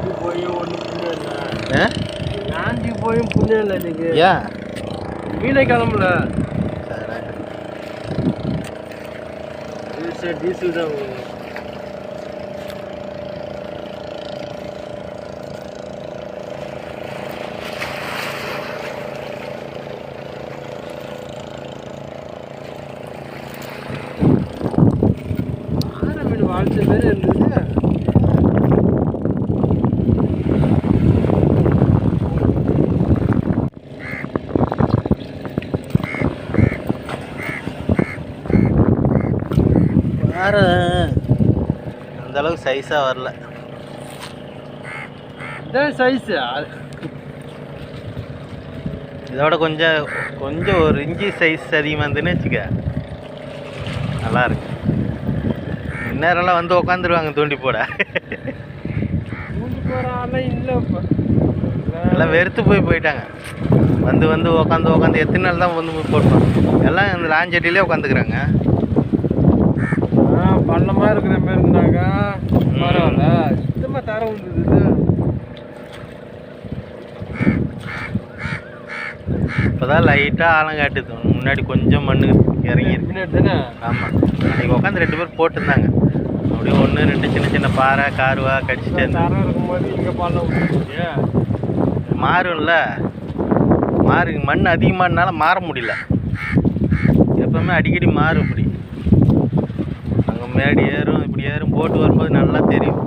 லாஞ்சி போய் ஒன்றும் புண்ணியம் இல்லை? போயும் புண்ணியம் இல்லை இன்னைக்கு? ஏன் மீனை கிளம்பல. சரி. டீசல் தான் வாழ்த்த மாரி இருந்தது. வேறு அந்த அளவுக்கு சைஸாக வரல. இதான் சைஸு இதோட கொஞ்சம் கொஞ்சம் ஒரு இன்ச்சி சைஸ் அதிகமாக இருந்துன்னு வச்சுக்க. நல்லா இருக்கு. இந்நேரம்லாம் வந்து உக்காந்துருவாங்க தூண்டி போட. போகிற ஆளே இல்லை எல்லாம் வெறுத்து போய் போயிட்டாங்க. வந்து வந்து உக்காந்து உக்காந்து எத்தனை நாள் தான் வந்து போட்டோம் எல்லாம் இந்த லாஞ்சட்டிலே உட்காந்துக்கிறாங்க இருக்கிற மாதிரி இருந்தாக்கா ம். பரவாயில்ல சுத்தமாக தர வந்தது இப்போதான் லைட்டாக ஆழம் காட்டுது. முன்னாடி கொஞ்சம் மண்ணு பின்னாடி தானே? ஆமாம் அன்றைக்கி உட்காந்து ரெண்டு பேர் போட்டிருந்தாங்க. அப்படியே ஒன்று ரெண்டு சின்ன சின்ன பாறை காருவா கடிச்சிட்டே இருந்தாங்க தரம் இருக்கும்போது இங்கே மாறும்ல. மாறு மண் அதிகமானால மாற முடியல. எப்பவுமே அடிக்கடி மாறும் இப்படி. மேடி ஏறும் இப்படி ஏறும் போட்டு வரும்போது நல்லா தெரியும்.